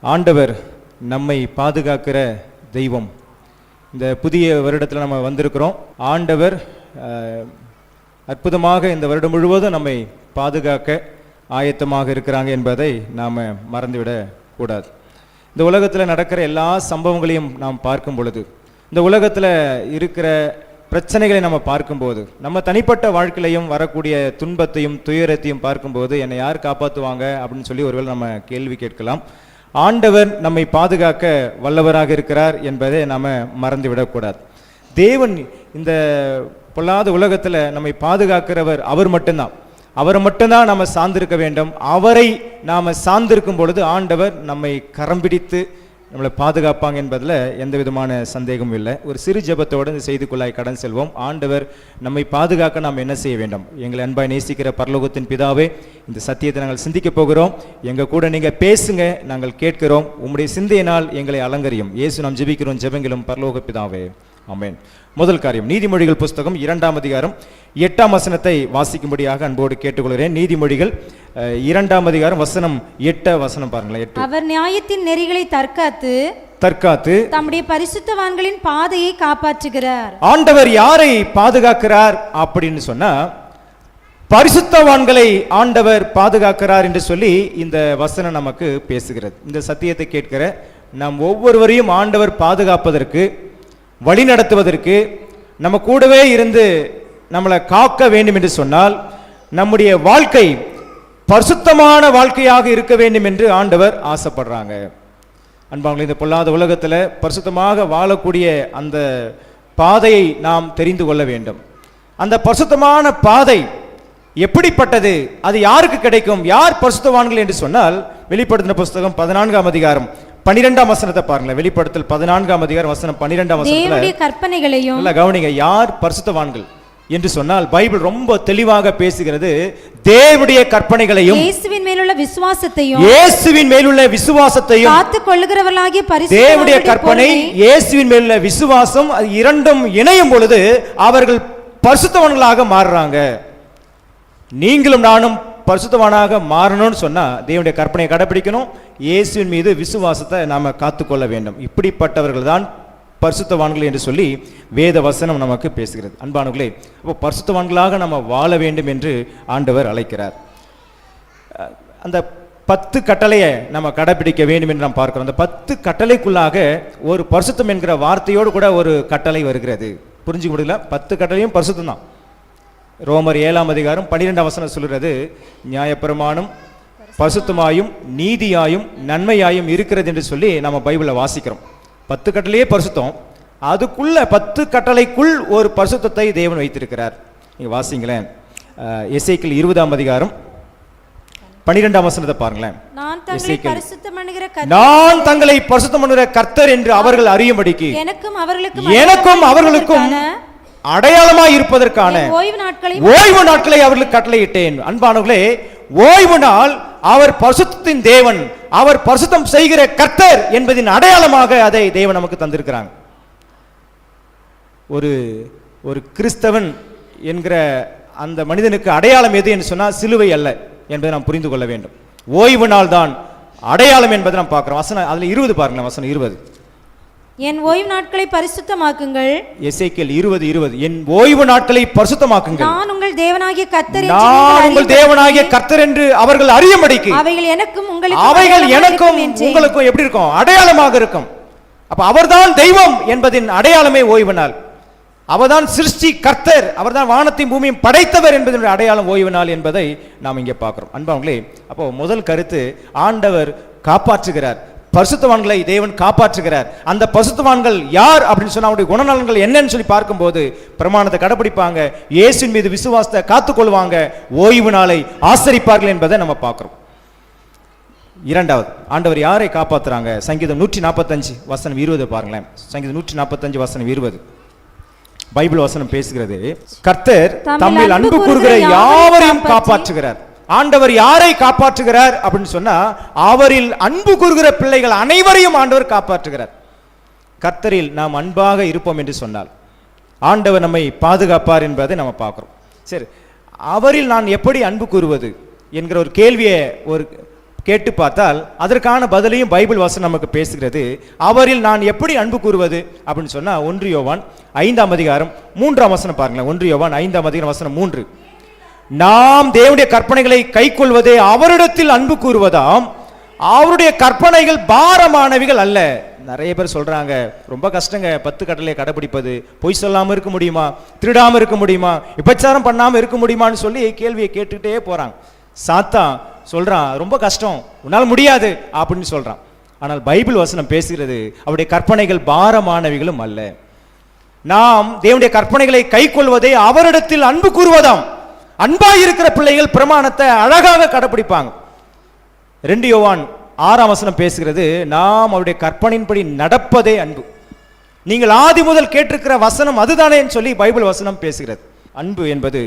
ஆண்டவர் நம்மை பாதுகாக்கிற தெய்வம். இந்த புதிய வருடத்தில் நம்ம வந்திருக்கிறோம். ஆண்டவர் அற்புதமாக இந்த வருடம் முழுவதும் நம்மை பாதுகாக்க ஆயத்தமாக இருக்கிறாங்க என்பதை நாம் மறந்துவிடக் கூடாது. இந்த உலகத்தில் நடக்கிற எல்லா சம்பவங்களையும் நாம் பார்க்கும் பொழுது இந்த உலகத்தில் இருக்கிற பிரச்சனைகளை நம்ம பார்க்கும்போது நம்ம தனிப்பட்ட வாழ்க்கையிலையும் வரக்கூடிய துன்பத்தையும் துயரத்தையும் பார்க்கும்போது என்னை யார் காப்பாற்றுவாங்க அப்படின்னு சொல்லி ஒருவேளை நம்ம கேள்வி கேட்கலாம். ஆண்டவர் நம்மை பாதுகாக்க வல்லவராக இருக்கிறார் என்பதை நாம் மறந்துவிடக்கூடாது. தேவன் இந்த பொல்லாத உலகத்தில் நம்மை பாதுகாக்கிறவர் அவர் மட்டும்தான். அவரை மட்டும்தான் நாம் சார்ந்திருக்க வேண்டும். அவரை நாம் சார்ந்திருக்கும் பொழுது ஆண்டவர் நம்மை கரம் பிடித்து நம்மளை பாதுகாப்பாங்க என்பதில் எந்த விதமான சந்தேகமும் இல்லை. ஒரு சிறு ஜெபத்தோடு இந்த செய்திக்குள்ளாய் கடன் செல்வோம். ஆண்டவர் நம்மை பாதுகாக்க நாம் என்ன செய்ய வேண்டும்? எங்களை அன்பாய் நேசிக்கிற பரலோகத்தின் பிதாவே இந்த சத்தியத்தை நாங்கள் சிந்திக்க போகிறோம். எங்கள் கூட நீங்கள் பேசுங்க நாங்கள் கேட்கிறோம். உம்முடைய சிந்தையினால் எங்களை அலங்கரியும். இயேசு நாம் ஜெபிக்கிறோம் ஜெபங்களும் பரலோக பிதாவே. ஆமென். முதல் காரியம் நீதிமொழிகள் புஸ்தகம் இரண்டாம் அதிகாரம் எட்டாம் வசனத்தை வாசிக்கும்படியாக அன்போடு கேட்டுக்கொள்கிறேன். நீதிமொழிகள் இரண்டாம் அதிகாரம் வசனம் எட்ட வசனம் பாருங்களேன் அவர் நியாயத்தின் நெறிகளை தற்காத்து தற்காத்து தம்முடைய பரிசுத்தவான்களின் பாதையை காப்பாற்றுகிறார். ஆண்டவர் யாரை பாதுகாக்கிறார் அப்படின்னு சொன்னா பரிசுத்தவான்களை ஆண்டவர் பாதுகாக்கிறார் என்று சொல்லி இந்த வசனம் நமக்கு பேசுகிறது. இந்த சத்தியத்தை கேட்கிற நாம் ஒவ்வொருவரையும் ஆண்டவர் பாதுகாப்பதற்கு வழி நடத்துவதற்கு நம்ம கூடவே இருந்து நம்மளை காக்க வேண்டும் என்று சொன்னால் நம்முடைய வாழ்க்கை பரிசுத்தமான வாழ்க்கையாக இருக்க வேண்டும் என்று ஆண்டவர் ஆசைப்படுறாங்க. அன்பாங்களே இந்த பொல்லாத உலகத்தில் பரிசுத்தமாக வாழக்கூடிய அந்த பாதையை நாம் தெரிந்து கொள்ள வேண்டும். அந்த பரிசுத்தமான பாதை எப்படிப்பட்டது? அது யாருக்கு கிடைக்கும்? யார் பரிசுத்தவான்கள் என்று சொன்னால் வெளிப்படுத்தின புஸ்தகம் பதினான்காம் அதிகாரம் பன்னிரெண்டாம் வசனத்தை பாருங்களேன். வெளிப்படுத்தல் பதினான்காம் அதிகாரம் வசனம் வசனத்துல தேவனுடைய கற்பனைகளையும் நல்லா கவனிங்க யார் பரிசுத்தவான்கள் என்று சொன்னால் பைபிள் ரொம்ப தெளிவாக பேசுகிறது. தேவனுடைய கற்பனைகளையும் இயேசுவின் மேலுள்ள விசுவாசத்தையும் இயேசுவின் மேலுள்ள விசுவாசத்தையும் காத்து கொள்ளுகிறவர்களாகிய தேவனுடைய கற்பனை இயேசுவின் மேலுள்ள விசுவாசம் அது இரண்டும் இணையும் பொழுது அவர்கள் பரிசுத்தவான்களாக மாறுறாங்க. நீங்களும் நானும் பரிசுத்தவானாக மாறணும்னு சொன்னால் தேவனுடைய கற்பனையை கடைபிடிக்கணும். இயேசுவின் மீது விசுவாசத்தை நாம் காத்துக்கொள்ள வேண்டும். இப்படிப்பட்டவர்கள் தான் பரிசுத்தவான்கள் என்று சொல்லி வேத வசனம் நமக்கு பேசுகிறது. அன்பானவர்களே அப்போ பரிசுத்தவான்களாக நம்ம வாழ வேண்டும் என்று ஆண்டவர் அழைக்கிறார். அந்த பத்து கட்டளையை நம்ம கடைபிடிக்க வேண்டும் என்று நாம் பார்க்கிறோம். அந்த பத்து கட்டளைக்குள்ளாக ஒரு பரிசுத்தம் என்கிற வார்த்தையோடு கூட ஒரு கட்டளை வருகிறது. புரிஞ்சுக்க முடியல? பத்து கட்டளையும் பரிசுத்தம் தான். ரோமர் ஏழாம் அதிகாரம் பன்னிரெண்டாம் வசனம் சொல்கிறது நியாயப்பிரமாணம் பரிசுத்தமாயும் நீதியாயும் நன்மையாயும் இருக்கிறது என்று சொல்லி நம்ம பைபிளில் வாசிக்கிறோம். பத்து கட்டளையே பரிசுத்தம். அதுக்குள்ள பத்து கட்டளைக்குள் ஒரு பரிசுத்தத்தை தேவன் வைத்திருக்கிறார். நீங்க வாசிங்களேன். எசைக்கில் இருபதாம் அதிகாரம் பன்னிரெண்டாம் வசனத்தை பாருங்களேன். நான் தங்களை பரிசுத்தம் பண்ணுகிற கர்த்தர். என்று அவர்கள் அறியும்படிக்கு எனக்கும் அவர்களுக்கும் எனக்கும் அவர்களுக்கும் அடையாளமாய் இருப்பதற்கான ஓய்வு நாட்களை ஓய்வு நாட்களை அவர்களுக்கு கட்டளையிட்டேன். அன்பானவர்களே ஓய்வு நாள் அவர் பரிசுத்தத்தின் தேவன் அவர் பரிசுத்தம் செய்கிற கர்த்தர் என்பதின் அடையாளமாக அதை தேவன் நமக்கு தந்திருக்கிறாங்க. ஒரு ஒரு கிறிஸ்தவன் என்கிற அந்த மனிதனுக்கு அடையாளம் எது என்று சொன்னால் சிலுவை அல்ல என்பதை நாம் புரிந்து கொள்ள வேண்டும். ஓய்வு நாள் தான் அடையாளம் என்பதை நாம் பார்க்கிறோம். வசனம் அதுல இருபது பாருங்களேன் வசனம் இருபது. என் ஓய்வு நாட்களை பரிசுத்தமாக்குங்கள். எசேக்கியேல் இருபது இருபது. என் ஓய்வு நாட்களை பரிசுத்தமாக்குங்கள். நான் உங்கள் தேவனாகிய கர்த்தர் நான் உங்கள் தேவனாகிய கர்த்தர் என்று அவர்கள் அறியும்படிக்கு அவைகள் எனக்கும் உங்களுக்கு அவைகள் எனக்கும். உங்களுக்கும் எப்படி இருக்கும்? அடையாளமாக இருக்கும். அப்ப அவர்தான் தெய்வம் என்பதின் அடையாளமே ஓய்வு நாள். அவர்தான் சிருஷ்டி கர்த்தர் அவர்தான் வானத்தையும் பூமியும் படைத்தவர் என்பதனுடைய அடையாளம் ஓய்வு நாள் என்பதை நாம் இங்கே பார்க்கிறோம். அன்பாங்களே அப்போ முதல் கருத்து ஆண்டவர் காப்பாற்றுகிறார். பரிசுத்தவான்களை தேவன் காப்பாற்றுகிறார். அந்த பரிசுத்தவான்கள் யார் அப்படின்னு சொன்னா அவருடைய குணநலன்கள் என்னன்னு சொல்லி பார்க்கும்போது பிரமாணத்தை கடைபிடிப்பாங்க. இயேசுவின் மீது விசுவாசத்தை காத்துக்கொள்வாங்க. ஓய்வு நாளை ஆசரிப்பார்கள் என்பதை நம்ம பார்க்கிறோம். இரண்டாவது ஆண்டவர் யாரை காப்பாத்துறாங்க? சங்கீதம் நூற்றி நாற்பத்தஞ்சு வசனம் இருபது பாருங்களேன். சங்கீதம் நூற்றி நாற்பத்தஞ்சு வசனம் இருபது. பைபிள் வசனம் பேசுகிறது கர்த்தர் தம்மில் அன்பு கூறுகிற யாவரையும் காப்பாற்றுகிறார். ஆண்டவர் யாரை காப்பாற்றுகிறார் அப்படின்னு சொன்னா அவரில் அன்பு கூறுகிற பிள்ளைகள் அனைவரையும் ஆண்டவர் காப்பாற்றுகிறார். கர்த்தரில் நாம் அன்பாக இருப்போம் என்று சொன்னால் ஆண்டவர் நம்மை பாதுகாப்பார் என்பதை நம்ம பார்க்குறோம். சரி அவரில் நான் எப்படி அன்பு கூறுவது என்கிற ஒரு கேள்வியை ஒரு கேட்டு பார்த்தால் அதற்கான பதிலையும் பைபிள் வசனம் நமக்கு பேசுகிறது. அவரில் நான் எப்படி அன்பு கூறுவது அப்படின்னு சொன்னால் ஒன்று யோவான் ஐந்தாம் அதிகாரம் மூன்றாம் வசனம் பாருங்களேன். ஒன்று யோவான் ஐந்தாம் அதிகாரம் வசனம் மூன்று. நாம் தேவனுடைய கற்பனைகளை கைக்கொள்வதே அவரிடத்தில் அன்பு கூறுவதாம். அவருடைய கற்பனைகள் பாரமானவைகள் அல்ல. நிறைய பேர் சொல்றாங்க ரொம்ப கஷ்டங்க பத்து கடலை கடைபிடிப்பது. பொய் சொல்லாமல் இருக்க முடியுமா? திருடாமல் இருக்க முடியுமா? விபச்சாரம் பண்ணாமல் இருக்க முடியுமான்னு சொல்லி கேள்வியை கேட்டுக்கிட்டே போறாங்க. சாத்தான் சொல்றான் ரொம்ப கஷ்டம் உன்னால் முடியாது அப்படின்னு சொல்றான். ஆனால் பைபிள் வசனம் பேசுகிறது அவருடைய கற்பனைகள் பாரமானவைகளும் அல்ல. நாம் தேவனுடைய கற்பனைகளை கைக்கொள்வதே அவரிடத்தில் அன்பு கூறுவதாம். அன்பாய் இருக்கிற பிள்ளைகள் பிரமாணத்தை அழகாக கடைபிடிப்பாங்க ரெண்டு யோவான் ஆறாம் வசனம் பேசுகிறது நாம் அவருடைய கற்பனையின்படி நடப்பதே அன்பு. நீங்கள் ஆதி முதல் கேட்டிருக்கிற வசனம் அதுதானேன்னு சொல்லி பைபிள் வசனம் பேசுகிறது. அன்பு என்பது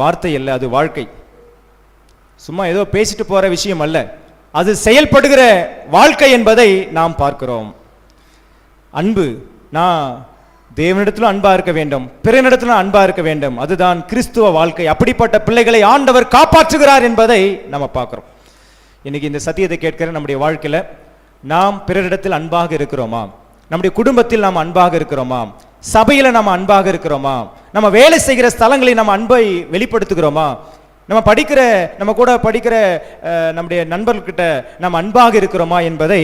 வார்த்தை அல்ல அது வாழ்க்கை. சும்மா ஏதோ பேசிட்டு போற விஷயம் அல்ல அது செயல்படுகிற வாழ்க்கை என்பதை நாம் பார்க்கிறோம். அன்பு நான் தேவனிடத்திலும் அன்பா இருக்க வேண்டும். பிறனிடத்திலும் அன்பா இருக்க வேண்டும். அதுதான் கிறிஸ்துவ வாழ்க்கை. அப்படிப்பட்ட பிள்ளைகளை ஆண்டவர் காப்பாற்றுகிறார் என்பதை நம்ம பார்க்கிறோம். இன்னைக்கு இந்த சத்தியத்தை கேட்கிற நம்முடைய வாழ்க்கையில நாம் பிறரிடத்தில் அன்பாக இருக்கிறோமா? நம்முடைய குடும்பத்தில் நாம் அன்பாக இருக்கிறோமா? சபையில நம்ம அன்பாக இருக்கிறோமா? நம்ம வேலை செய்கிற ஸ்தலங்களில் நம்ம அன்பை வெளிப்படுத்துகிறோமா? நம்ம படிக்கிற நம்ம கூட படிக்கிற நம்முடைய நண்பர்கிட்ட நம்ம அன்பாக இருக்கிறோமா என்பதை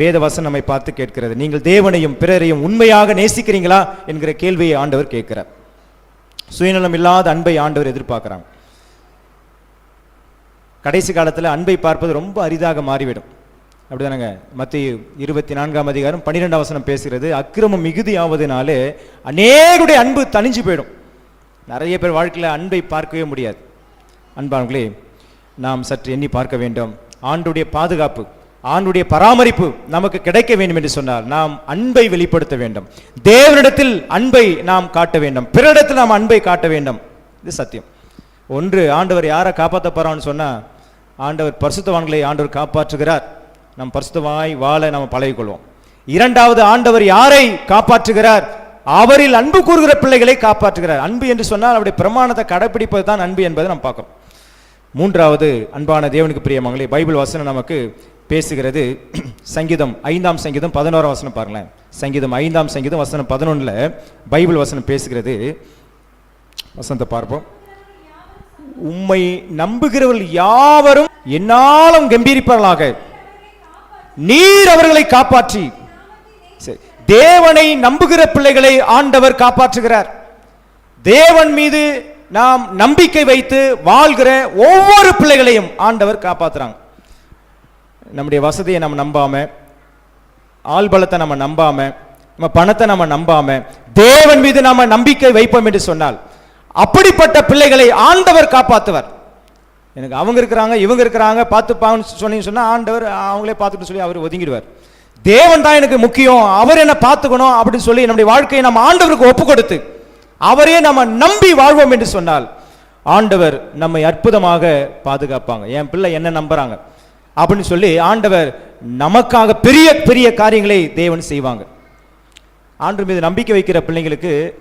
வேதவசனம் நம்மை பார்த்து கேட்கிறது. நீங்கள் தேவனையும் பிறரையும் உண்மையாக நேசிக்கிறீங்களா என்கிற கேள்வியை ஆண்டவர் கேட்கிறார். சுயநலம் இல்லாத அன்பை ஆண்டவர் எதிர்பார்க்கிறாங்க கடைசி காலத்தில் அன்பை பார்ப்பது ரொம்ப அரிதாக மாறிவிடும். அப்படிதானங்க? மத்திய இருபத்தி நான்காம் அதிகாரம் பன்னிரெண்டாம் வசனம் பேசுகிறது அக்கிரமம் மிகுதியாவதுனாலே அநேகுடைய அன்பு தணிஞ்சு போயிடும். நிறைய பேர் வாழ்க்கையில் அன்பை பார்க்கவே முடியாது. அன்பானங்களே நாம் சற்று எண்ணி பார்க்க வேண்டும். ஆண்டுடைய பாதுகாப்பு ஆண்டுடைய பராமரிப்பு நமக்கு கிடைக்க வேண்டும் என்று சொன்னால் நாம் அன்பை வெளிப்படுத்த வேண்டும். தேவனிடத்தில் அன்பை நாம் காட்ட வேண்டும். பிறரிடத்தில் நாம் அன்பை காட்ட வேண்டும். இது சத்தியம். ஒன்று ஆண்டவர் யாரை காப்பாற்ற போறான்னு சொன்னால் ஆண்டவர் பரிசுத்தவான்களை ஆண்டவர் காப்பாற்றுகிறார். நம் பரிசுத்தமாய் வாழ நாம் பழகிக்கொள்வோம். இரண்டாவது ஆண்டவர் யாரை காப்பாற்றுகிறார்? அவரில் அன்பு கூறுகிற பிள்ளைகளை காப்பாற்றுகிறார். அன்பு என்று சொன்னால் அவருடைய பிரமாணத்தை கடைபிடிப்பது தான் அன்பு என்பதை நாம் பார்க்கிறோம். மூன்றாவது அன்பான தேவனுக்கு பிரியமங்களே பைபிள் வசனம் நமக்கு பேசுகிறது. சங்கீதம் ஐந்தாம் சங்கீதம் பதினோராம் வசனம் பாருங்களேன். சங்கீதம் ஐந்தாம் சங்கீதம் வசனம் பதினொன்றில் பைபிள் வசனம் பேசுகிறது. வசனத்தை பார்ப்போம். உம்மை நம்புகிறவர்கள் யாவரும் என்னாலும் கம்பீரிப்பார்களாக. நீர் அவர்களை காப்பாற்றி. சரி. தேவனை நம்புகிற பிள்ளைகளை ஆண்டவர் காப்பாற்றுகிறார். தேவன் மீது நாம் நம்பிக்கை வைத்து வாழ்கிற ஒவ்வொரு பிள்ளைகளையும் ஆண்டவர் காப்பாத்துறாங்க. நம்முடைய வசதியை நம்ம நம்பாம ஆள்பலத்தை நம்ம நம்பாம நம்ம பணத்தை நம்ம நம்பாம தேவன் மீது நாம நம்பிக்கை வைப்போம் என்று சொன்னால் அப்படிப்பட்ட பிள்ளைகளை ஆண்டவர் காப்பாற்றுவார் எனக்கு அவங்க இருக்கிறாங்க இவங்க இருக்கிறாங்க பார்த்துப்பாங்கன்னு சொன்னீங்கன்னு சொன்னால் ஆண்டவர் அவங்களே பார்த்துட்டு சொல்லி அவர் ஒதுங்கிடுவார். தேவன் தான் எனக்கு முக்கியம் அவர் என்ன பார்த்துக்கணும் அப்படின்னு சொல்லி நம்முடைய வாழ்க்கையை நம்ம ஆண்டவருக்கு ஒப்பு கொடுத்து அவரே நம்ம நம்பி வாழ்வோம் என்று சொன்னால் ஆண்டவர் நம்மை அற்புதமாக பாதுகாப்பாங்க. என் பிள்ளை என்ன நம்புறாங்க? அப்படின்னு சொல்லி ஆண்டவர் நமக்காக பெரிய பெரிய காரியங்களை தேவன் செய்வாங்க. ஆண்டு மீது நம்பிக்கை வைக்கிற பிள்ளைங்களுக்கு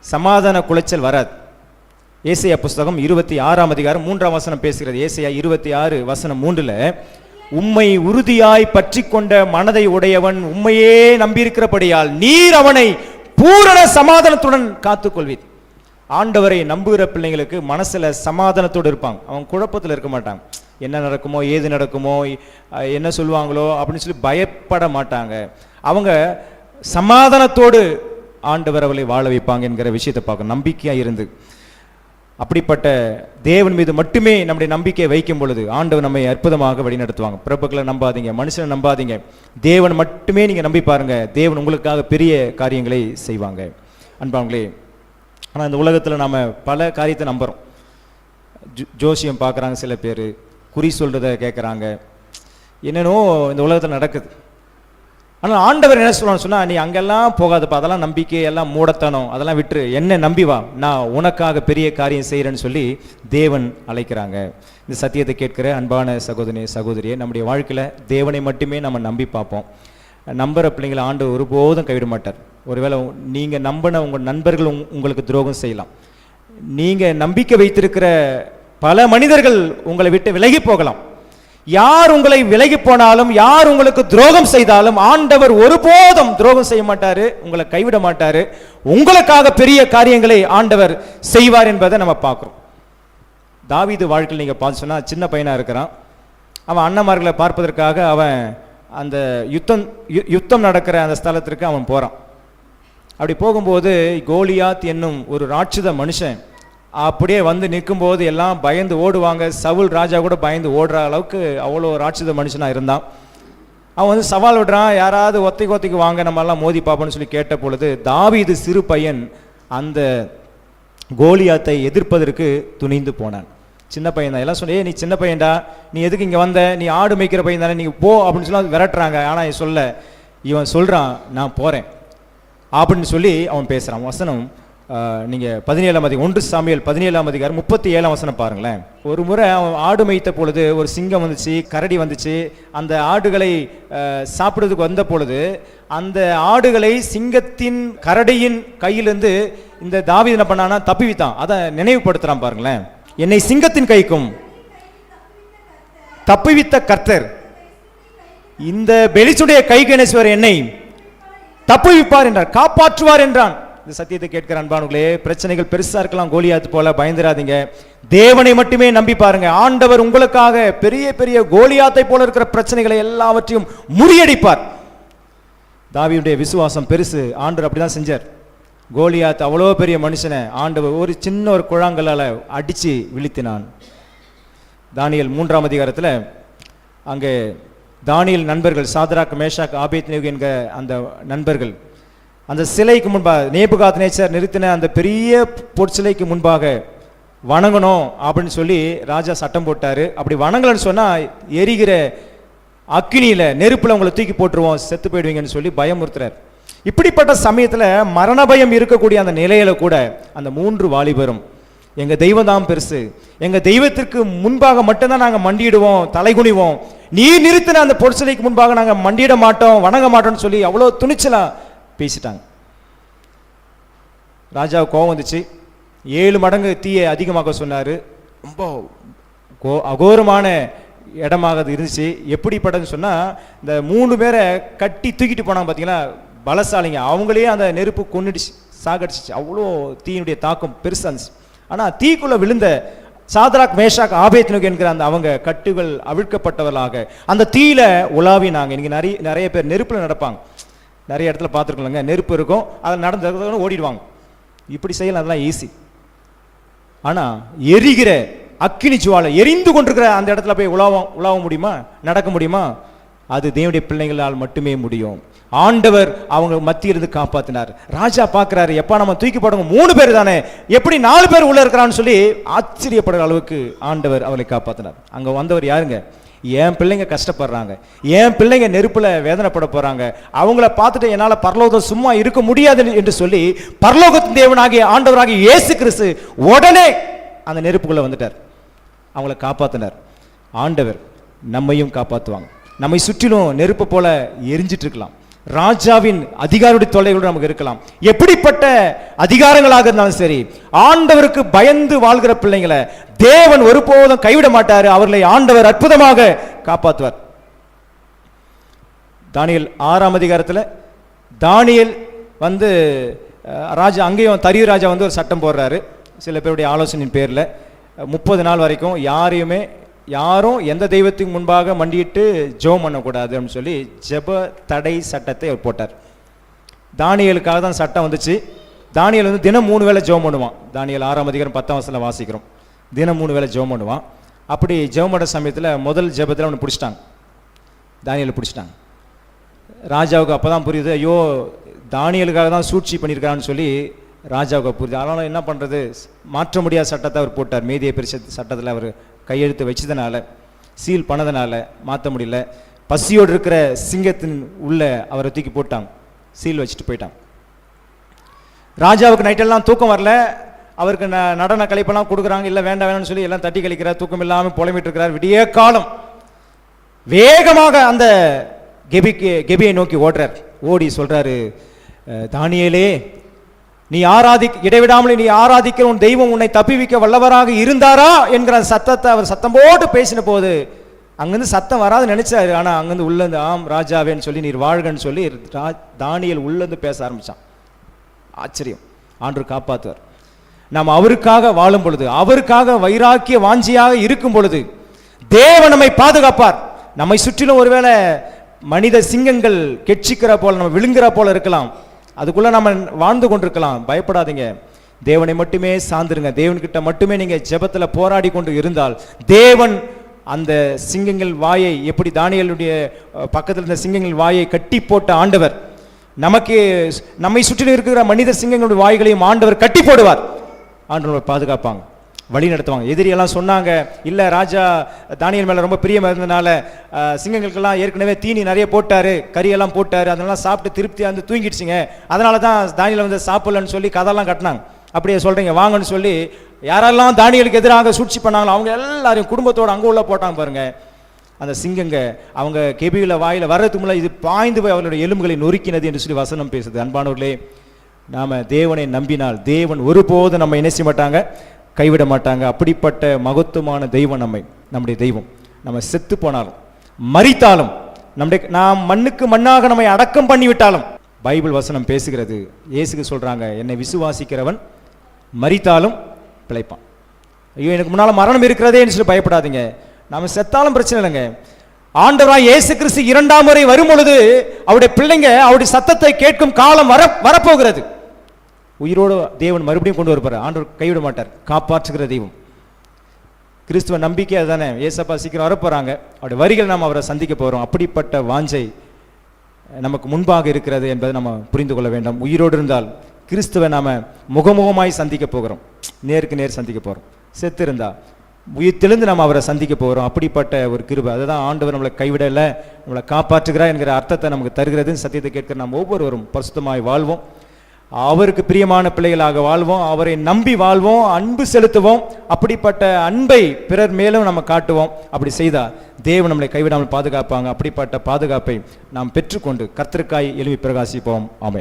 சமாதான குலைச்சல் வராது. ஏசையா புஸ்தகம் இருபத்தி ஆறாம் அதிகாரம் மூன்றாம் வசனம் பேசுகிறது. ஏசையா இருபத்தி ஆறு வசனம் மூன்றில் உம்மை உறுதியாய் பற்றி கொண்ட மனதை உடையவன் உம்மையே நம்பியிருக்கிறபடியால் நீர் அவனை பூரண சமாதானத்துடன் காத்துக்கொள்வீர். ஆண்டவரை நம்புகிற பிள்ளைங்களுக்கு மனசுல சமாதானத்தோடு இருப்பாங்க. அவன் குழப்பத்தில் இருக்க மாட்டாங்க. என்ன நடக்குமோ ஏது நடக்குமோ என்ன சொல்லுவாங்களோ அப்படின்னு சொல்லி பயப்பட மாட்டாங்க. அவங்க சமாதானத்தோடு ஆண்டவர் அவளை வாழ வைப்பாங்க என்கிற விஷயத்தை பார்க்கணும். நம்பிக்கையா இருந்து. அப்படிப்பட்ட தேவன் மீது மட்டுமே நம்முடைய நம்பிக்கையை வைக்கும் பொழுது ஆண்டவர் நம்மை அற்புதமாக வழிநடத்துவாங்க. பிரபுக்களை நம்பாதீங்க மனுஷனை நம்பாதீங்க. தேவன் மட்டுமே நீங்கள் நம்பி பாருங்க. தேவன் உங்களுக்காக பெரிய காரியங்களை செய்வாங்க. அன்பாங்களே ஆனால் இந்த உலகத்தில் நாம் பல காரியத்தை நம்புறோம். ஜோ- ஜோசியம் பார்க்குறாங்க சில பேர் குறி சொல்கிறத கேட்குறாங்க என்னென்னோ இந்த உலகத்தில் நடக்குது. ஆனால் ஆண்டவர் என்ன சொல்லுவான்னு சொன்னால் நீ அங்கெல்லாம் போகாதப்பா அதெல்லாம் நம்பிக்கை எல்லாம் மூடத்தனம் அதெல்லாம் விட்டுரு. என்ன நம்பி வா. நான் உனக்காக பெரிய காரியம் செய்கிறேன்னு சொல்லி தேவன் அழைக்கிறாங்க. இந்த சத்தியத்தை கேட்கிற அன்பான சகோதரி சகோதரியை நம்முடைய வாழ்க்கையில் தேவனை மட்டுமே நம்ம நம்பி பார்ப்போம். நம்புற பிள்ளைங்களை ஆண்டு ஒருபோதும் கைவிட மாட்டார். ஒருவேளை நீங்கள் நம்பின உங்கள் நண்பர்கள் உங்- உங்களுக்கு துரோகம் செய்யலாம். நீங்கள் நம்பிக்கை வைத்திருக்கிற பல மனிதர்கள் உங்களை விட்டு விலகி போகலாம். யார் உங்களை விலகி போனாலும் யார் உங்களுக்கு துரோகம் செய்தாலும் ஆண்டவர் ஒருபோதும் துரோகம் செய்ய மாட்டாரு உங்களை கைவிட மாட்டாரு. உங்களுக்காக பெரிய காரியங்களை ஆண்டவர் செய்வார் என்பதை நம்ம பார்க்குறோம். தாவீது வாழ்க்கையில் நீங்கள் பார்த்து சின்ன பையனாக இருக்கிறான். அவன் அண்ணமார்களை பார்ப்பதற்காக அவன் அந்த யுத்தம் யு- யுத்தம் நடக்கிற அந்த ஸ்தலத்திற்கு அவன் போகிறான் அப்படி போகும்போது கோலியாத் என்னும் ஒரு ராட்சத மனுஷன் அப்படியே வந்து நிற்கும்போது எல்லாம் பயந்து ஓடுவாங்க. சவுல் ராஜா கூட பயந்து ஓடுற அளவுக்கு அவ்வளோ ராட்சத மனுஷனாக இருந்தான். அவன் வந்து சவால் விடுறான். யாராவது ஒத்தைக்கு ஒத்தைக்கு வாங்க நம்ம எல்லாம் மோதி பார்ப்போம்னு சொல்லி கேட்ட பொழுது தாவீது சிறு பையன் அந்த கோலியாத்தை எதிர்ப்பதற்கு துணிந்து போனான். சின்ன பையன் தான். எல்லாம் சொன்னே நீ சின்ன பையன்டா. நீ எதுக்கு இங்கே வந்த? நீ ஆடு மேய்க்கிற பையன் தானே. நீ போ அப்படின்னு சொல்லி விரட்டுறாங்க. ஆனால் சொல்ல இவன் சொல்கிறான் நான் போகிறேன் அப்படின்னு சொல்லி அவன் பேசுகிறான் வசனம் நீங்கள் பதினேழாம் அதிகாரம் ஒன்று சாமியல் பதினேழாம் அதிகாரம் முப்பத்தி ஏழாம் வசனம் பாருங்களேன். ஒரு முறை அவன் ஆடு மேய்த்த பொழுது ஒரு சிங்கம் வந்துச்சு கரடி வந்துச்சு அந்த ஆடுகளை சாப்பிடுறதுக்கு வந்த பொழுது அந்த ஆடுகளை சிங்கத்தின் கரடியின் கையிலிருந்து இந்த தாவி என்ன பண்ணானா தப்பிவித்தான் அதை நினைவுபடுத்துகிறான் பாருங்களேன். என்னை சிங்கத்தின் கைக்கும் தப்புவித்த கர்த்தர் இந்த பெலிசுடைய கைகணேஸ்வர் என்னை தப்புவிப்பார் என்றார் காப்பாற்றுவார் என்றான். இந்த சத்தியத்தை கேட்கிற அன்பானுங்களே பிரச்சனைகள் பெருசா இருக்கலாம் கோலியாத்து போல பயந்துராதீங்க. தேவனை மட்டுமே நம்பி பாருங்க. ஆண்டவர் உங்களுக்காக பெரிய பெரிய கோலியாத்தை போல இருக்கிற பிரச்சனைகளை எல்லாவற்றையும் முறியடிப்பார். தாவியுடைய விசுவாசம் பெருசு. ஆண்டவர் அப்படிதான் செஞ்சார். கோலியாத் அவ்வளோ பெரிய மனுஷனை ஆண்டவர் ஒரு சின்ன ஒரு குழாங்கலால அடிச்சு விழித்தினான். தானியல் மூன்றாம் அதிகாரத்தில் அங்கே தானியல் நண்பர்கள் சாதராக் மேஷாக் ஆபேத் என்கிற அந்த நண்பர்கள் அந்த சிலைக்கு முன்பாக நேபுகாத் நேச்சர் நிறுத்தின அந்த பெரிய பொற்சிலைக்கு முன்பாக வணங்கணும் அப்படின்னு சொல்லி ராஜா சட்டம் போட்டார். அப்படி வணங்கலன்னு சொன்னால் எரிகிற அக்கினியில் நெருப்பில் உங்களை தூக்கி போட்டுருவோம் செத்து போயிடுவீங்கன்னு சொல்லி பயமுறுத்துறார். இப்படிப்பட்ட சமயத்தில் மரண பயம் இருக்கக்கூடிய அந்த நிலையில கூட அந்த மூன்று வாலிபரும் எங்க தெய்வம் தான் பெருசு. எங்க தெய்வத்திற்கு முன்பாக மட்டும்தான் நாங்கள் மண்டியிடுவோம் தலைகுனிவோம். நீ நிறுத்தின அந்த பொற்சிலைக்கு முன்பாக நாங்கள் மண்டியிட மாட்டோம் வணங்க மாட்டோம்னு சொல்லி அவ்வளோ துணிச்சலாக பேசிட்டாங்க. ராஜா கோவம் வந்துச்சு. ஏழு மடங்கு தீயை அதிகமாக்க சொன்னாரு. ரொம்ப கோ அகோரமான இடமாக அது இருந்துச்சு. எப்படிப்பட்டதுன்னு சொன்னா இந்த மூணு பேரை கட்டி தூக்கிட்டு போனாங்க பார்த்தீங்களா பலசாலிங்க. அவங்களே அந்த நெருப்பு கொன்னுடுச்சு சாகடிச்சிச்சு. அவ்வளோ தீயினுடைய தாக்கம் பெருசா இருந்துச்சு. ஆனா தீக்குள்ள விழுந்த சாத்ராக் மேஷாக் ஆபேத்னுக் என்கிற அந்த அவங்க கட்டுகள் அவிழ்க்கப்பட்டவர்களாக அந்த தீயில உலாவினாங்க. இன்னைக்கு நிறைய நிறைய பேர் நெருப்புல நடப்பாங்க. நிறைய இடத்துல பார்த்துருக்கலங்க நெருப்பு இருக்கும். அதில் நடந்து ஓடிடுவாங்க. இப்படி செய்யலாம் அதெல்லாம் ஈஸி ஆனால் எரிகிற அக்கினி ஜுவாலை எரிந்து கொண்டிருக்கிற அந்த இடத்துல போய் உலாவ உலாவ முடியுமா? நடக்க முடியுமா? அது தேவனுடைய பிள்ளைகளால் மட்டுமே முடியும். ஆண்டவர் அவங்க மத்தியிலிருந்து காப்பாத்தினார். ராஜா பார்க்குறாரு எப்பா நம்ம தூக்கி போடுங்க மூணு பேர் தானே? எப்படி நாலு பேர் உள்ள இருக்கிறான்னு சொல்லி ஆச்சரியப்படுற அளவுக்கு ஆண்டவர் அவளை காப்பாத்தினார். அங்க வந்தவர் யாருங்க? என் பிள்ளைங்க கஷ்டப்படுறாங்க. என் பிள்ளைங்க நெருப்பில் வேதனைப்பட போகிறாங்க அவங்கள பார்த்துட்டு என்னால் பரலோகம் சும்மா இருக்க முடியாது என்று சொல்லி பரலோகத்தின் தேவனாகிய ஆண்டவராகிய இயேசு கிறிஸ்து உடனே அந்த நெருப்புக்குள்ளே வந்துட்டார். அவங்கள காப்பாற்றினார் ஆண்டவர் நம்மையும் காப்பாற்றுவாங்க நம்மை சுற்றிலும் நெருப்பு போல எரிஞ்சிட்டு இருக்கலாம். ராஜாவின் அதிகாரியுடைய தொல்லைகளோடு நமக்கு இருக்கலாம். எப்படிப்பட்ட அதிகாரங்களாக இருந்தாலும் சரி ஆண்டவருக்கு பயந்து வாழ்கிற பிள்ளைங்களை தேவன் ஒருபோதும் கைவிட மாட்டார். அவர்களை ஆண்டவர் அற்புதமாக காப்பாற்றுவார். தானியல் ஆறாம் அதிகாரத்தில் தானியல் வந்து ராஜா அங்கேயும் தரியு ராஜா வந்து ஒரு சட்டம் போடுறாரு. சில பேருடைய ஆலோசனையின் பேரில் முப்பது நாள் வரைக்கும் யாரையுமே யாரும் எந்த தெய்வத்துக்கு முன்பாக மண்டியிட்டு ஜெபம் பண்ணக்கூடாது அப்படின்னு சொல்லி ஜெப தடை சட்டத்தை அவர் போட்டார். தானியலுக்காக தான் சட்டம் வந்துச்சு. தானியல் வந்து தினம் மூணு வேளை ஜெபம் பண்ணுவான். தானியல் ஆறாம் அதிகாரம் பத்தாம் வசனம் வாசிக்கிறோம். தினம் மூணு வேளை ஜெபம் பண்ணுவான். அப்படி ஜெபம் பண்ணுற சமயத்தில் முதல் ஜெபத்தில் அவனை பிடிச்சிட்டாங்க. தானியலை பிடிச்சிட்டாங்க. ராஜாவுக்கு அப்போ தான் புரியுது ஐயோ தானியலுக்காக தான் சூழ்ச்சி பண்ணியிருக்கான்னு சொல்லி ராஜாவுக்கு புரியுது. அதனால் என்ன பண்ணுறது மாற்ற முடியாத சட்டத்தை அவர் போட்டார். மீதியை பரிசத் சட்டத்தில் அவர் கையெழுத்து வச்சதுனால சீல் பண்ணதுனால மாற்ற முடியல. பசியோடு இருக்கிற சிங்கத்தின் உள்ள அவரை தூக்கி போட்டாங்க சீல் வச்சுட்டு போயிட்டான். ராஜாவுக்கு நைட்டெல்லாம் தூக்கம் வரல. அவருக்கு ந நடன கலைப்பெல்லாம் கொடுக்குறாங்க. இல்லை வேண்டாம் வேணாம்னு சொல்லி எல்லாம் தட்டி கழிக்கிறார். தூக்கம் இல்லாமல் புலம்பிட்டு இருக்கிறார். விடிய காலம். வேகமாக அந்த கெபிக்கு கெபியை நோக்கி ஓடுறார். ஓடி சொல்கிறாரு தானியலே நீ ஆராதி இடைவிடாமல் நீ ஆராதிக்கிற உன் தெய்வம் உன்னை தப்பிவிக்க வல்லவராக இருந்தாரா என்கிற சத்தத்தை அவர் சத்தம் போட்டு பேசின போது அங்கேருந்து சத்தம் வராது நினைச்சாரு. ஆனால் அங்கேருந்து உள்ளந்து ஆம் ராஜாவேன்னு சொல்லி நீர் வாழ்கன்னு சொல்லி தானியல் உள்ளந்து உள்ளேருந்து பேச ஆரம்பித்தான் ஆச்சரியம். ஆண்டு காப்பாத்துவார். நாம் அவருக்காக வாழும் பொழுது அவருக்காக வைராக்கிய வாஞ்சியாக இருக்கும் பொழுது தேவன் நம்மை பாதுகாப்பார். நம்மை சுற்றிலும் ஒருவேளை மனித சிங்கங்கள் கெட்சிக்கிற போல நம்ம விழுங்குற போல இருக்கலாம். அதுக்குள்ள நம்ம வாழ்ந்து கொண்டிருக்கலாம். பயப்படாதீங்க. தேவனை மட்டுமே சார்ந்துருங்க. தேவன்கிட்ட மட்டுமே நீங்க ஜெபத்துல போராடி கொண்டு இருந்தால் தேவன் அந்த சிங்கங்கள் வாயை எப்படி தானியலுடைய பக்கத்தில் இருந்த சிங்கங்கள் வாயை கட்டி போட்ட ஆண்டவர் நமக்கு நம்மை சுற்றிலும் இருக்கிற மனித சிங்கங்களுடைய வாய்களையும் ஆண்டவர் கட்டி போடுவார். ஆண்டவர் பாதுகாப்பாங்க. வழி நடத்துவாங்க. எதிரியெல்லாம் சொன்னாங்க இல்லை ராஜா தானியல் மேலே ரொம்ப பிரியமாக இருந்ததுனால சிங்கங்களுக்கெல்லாம் ஏற்கனவே தீனி நிறைய போட்டாரு கறியெல்லாம் போட்டாரு அதெல்லாம் சாப்பிட்டு திருப்தியாக வந்து தூங்கிடுச்சுங்க. அதனால தான் தானியல் வந்து சாப்பிடலன்னு சொல்லி கதெல்லாம் கட்டினாங்க. அப்படியே சொல்கிறீங்க வாங்கன்னு சொல்லி யாரெல்லாம் தானியலுக்கு எதிராக சூழ்ச்சி பண்ணாங்களோ அவங்க எல்லாரையும் குடும்பத்தோட அங்கே உள்ள போட்டாங்க பாருங்கள் அந்த சிங்கங்க அவங்க கெபியில் வாயில் வர்றதுக்கு முன்னாடி இது பாய்ந்து போய் அவர்களுடைய எலும்புகளை நொறுக்கினது என்று சொல்லி வசனம் பேசுது. அன்பானவர்களே நாம் தேவனை நம்பினால் தேவன் ஒருபோதும் நம்ம என்ன செய்ய மாட்டாங்க. கைவிட மாட்டாங்க அப்படிப்பட்ட மகத்துவமான தெய்வம் நம்மை நம்முடைய தெய்வம். நம்ம செத்து போனாலும் மறித்தாலும் நம்முடைய நாம் மண்ணுக்கு மண்ணாக நம்மை அடக்கம் பண்ணிவிட்டாலும் பைபிள் வசனம் பேசுகிறது. இயேசுக்கு சொல்கிறாங்க என்னை விசுவாசிக்கிறவன் மறித்தாலும் பிழைப்பான். ஐயோ எனக்கு முன்னால் மரணம் இருக்கிறதேன்னு சொல்லி பயப்படாதீங்க. நம்ம செத்தாலும் பிரச்சனை இல்லைங்க. ஆண்டவராய் இயேசு கிறிஸ்து இரண்டாம் முறை வரும் பொழுது அவருடைய பிள்ளைங்க அவருடைய சத்தத்தை கேட்கும் காலம் வர வரப்போகிறது. உயிரோடு தேவன் மறுபடியும் கொண்டு வருப்பார் ஆண்டவர் கைவிட மாட்டார். காப்பாற்றுகிற தெய்வம். கிறிஸ்துவ நம்பிக்கை அதுதானே. ஏசப்பா சீக்கிரம் வரப்போகிறாங்க அவருடைய வரிகள் நாம் அவரை சந்திக்க போகிறோம் அப்படிப்பட்ட வாஞ்சை நமக்கு முன்பாக இருக்கிறது என்பதை நம்ம புரிந்து கொள்ள வேண்டும். உயிரோடு இருந்தால் கிறிஸ்துவை நாம் முகமுகமாய் சந்திக்க போகிறோம். நேருக்கு நேர் சந்திக்க போகிறோம் செத்து இருந்தால் உயிர் தெளிந்து நாம் அவரை சந்திக்க போகிறோம் அப்படிப்பட்ட ஒரு கிருபை. அதுதான் ஆண்டவர் நம்மளை கைவிடலை நம்மளை காப்பாற்றுகிறார் என்கிற அர்த்தத்தை நமக்கு தருகிறது சத்தியத்தை கேட்கிற நாம் ஒவ்வொருவரும் பரிசுத்தமாய் வாழ்வோம். அவருக்கு பிரியமான பிள்ளைகளாக வாழ்வோம் அவரை நம்பி வாழ்வோம் அன்பு செலுத்துவோம். அப்படிப்பட்ட அன்பை பிறர் மேலும் நம்ம காட்டுவோம். அப்படி செய்தால் தேவன் நம்மளை கைவிடாமல் பாதுகாப்பாங்க. அப்படிப்பட்ட பாதுகாப்பை நாம் பெற்றுக்கொண்டு கர்த்தருக்காய் எழுவி பிரகாசிப்போம். ஆமேன்.